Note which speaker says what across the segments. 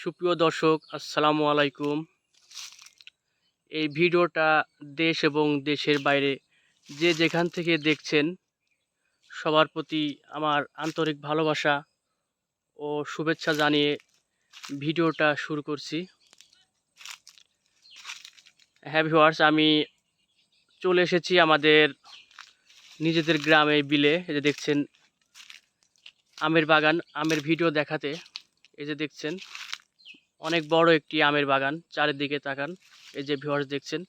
Speaker 1: সুপ্রিয় দর্শক, আসসালামু আলাইকুম। এই ভিডিওটা দেশ এবং দেশের বাইরে যে যেখান থেকে দেখছেন, সবার প্রতি আমার আন্তরিক ভালোবাসা ও শুভেচ্ছা জানিয়ে ভিডিওটা শুরু করছি। হ্যাঁ ভিওয়ার্স আমি চলে এসেছি আমাদের নিজেদের গ্রামে বিলে। যে দেখছেন, আমের বাগান, আমের ভিডিও দেখাতে। এই যে দেখছেন অনেক বড় একটি আমের বাগান, চারিদিকে তাকান, এই যে ভিউয়ার্স দেখছেন,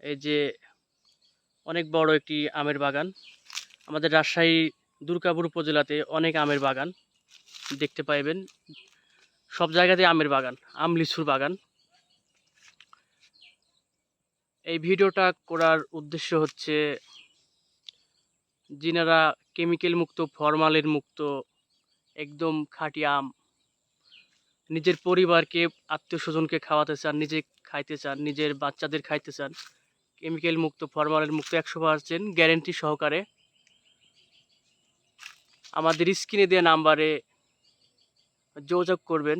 Speaker 1: এই যে অনেক বড় একটি আমের বাগান। আমাদের রাজশাহী দুর্গাপুর উপজেলাতে অনেক আমের বাগান দেখতে পাইবেন। সব জায়গাতে আমের বাগান, আম লিচুর বাগান। এই ভিডিওটা করার উদ্দেশ্য হচ্ছে যিনারা কেমিক্যাল মুক্ত ফরমালিন মুক্ত, একদম খাঁটি আম নিজের পরিবারকে আত্মীয় স্বজনকে খাওয়াতে চান, নিজে খাইতে চান, নিজের বাচ্চাদের খাইতে চান কেমিক্যাল মুক্ত ফরমালিন মুক্ত একশো পার্সেন্ট গ্যারেন্টি সহকারে আমাদের স্ক্রিনে দেওয়া নাম্বারে যোগাযোগ করবেন।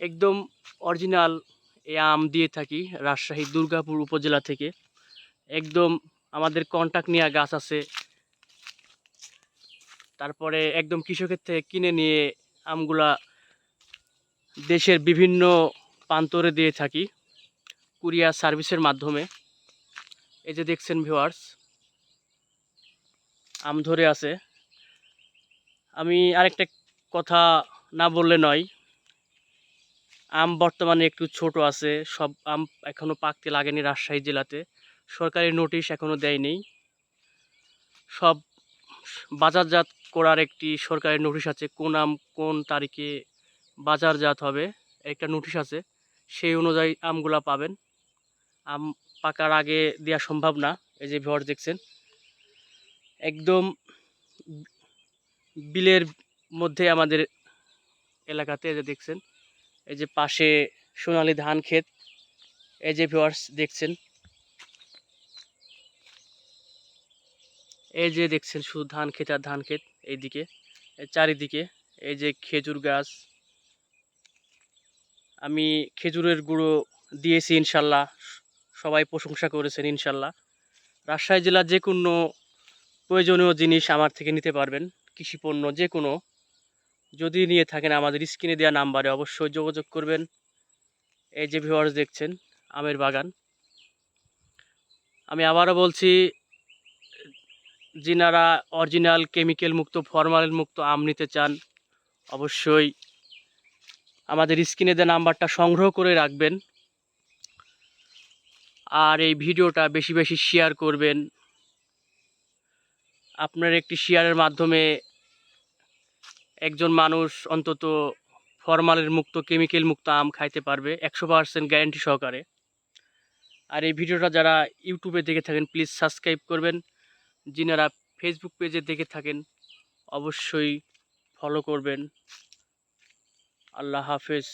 Speaker 1: একদম অরিজিনাল এই আম দিয়ে থাকি রাজশাহী দুর্গাপুর উপজেলা থেকে। একদম আমাদের কন্টাক্ট নেওয়া গাছ আছে। তারপরে একদম কৃষকের থেকে কিনে নিয়ে আমগুলা দেশের বিভিন্ন প্রান্তরে দিয়ে থাকি, কুরিয়ার সার্ভিসের মাধ্যমে। এই যে দেখছেন ভিউয়ার্স আম ধরে আছে। আমি আরেকটা কথা না বললে নয়, আম বর্তমানে একটু ছোট আছে, সব আম এখনও পাকতে লাগেনি রাজশাহী জেলাতে। সরকারি নোটিশ এখনও দেয়নি। সব বাজারজাত করার একটি সরকারি নোটিশ আছে, কোন আম, কোন তারিখে বাজারজাত হবে, একটা নোটিশ আছে। সেই অনুযায়ী আমগুলা পাবেন। আম পাকার আগে দেওয়া সম্ভব না, এই যে ভর দেখছেন। একদম বিলের মধ্যে আমাদের এলাকাতে যে দেখছেন, এই যে পাশে সোনালি ধান ক্ষেত, এই যে ভিওয়ার্স দেখছেন এই যে দেখছেন শুধু ধান ক্ষেত আর ধান ক্ষেত এইদিকে, এই চারিদিকে, এই যে খেজুর গাছ। আমি খেজুরের গুঁড়ো দিয়েছি ইনশাল্লাহ, সবাই প্রশংসা করেছেন ইনশাল্লাহ। রাজশাহী জেলার যে কোনো প্রয়োজনীয় জিনিস আমার থেকে নিতে পারবেন কৃষিপণ্য যে কোনো। যদি নিয়ে থাকেন আমাদের স্ক্রিনে দেওয়া নাম্বারে অবশ্যই যোগাযোগ করবেন। এই যে ভিউয়ার্স দেখছেন, আমের বাগান। আমি আবারও বলছি যিনারা অরিজিনাল কেমিক্যাল মুক্ত ফরমালিন মুক্ত আম নিতে চান, অবশ্যই আমাদের স্ক্রিনে দেওয়া নাম্বারটা সংগ্রহ করে রাখবেন। আর এই ভিডিওটা বেশি বেশি শেয়ার করবেন। আপনার একটি শেয়ারের মাধ্যমে একজন মানুষ অন্তত ফরমালিন মুক্ত কেমিক্যাল মুক্ত আম খাইতে পারবে, একশো পার্সেন্ট গ্যারেন্টি সহকারে। আর এই ভিডিওটা যারা ইউটিউবে দেখে থাকেন প্লিজ সাবস্ক্রাইব করবেন। যিনারা ফেসবুক পেজে দেখে থাকেন অবশ্যই ফলো করবেন। আল্লাহ হাফেজ।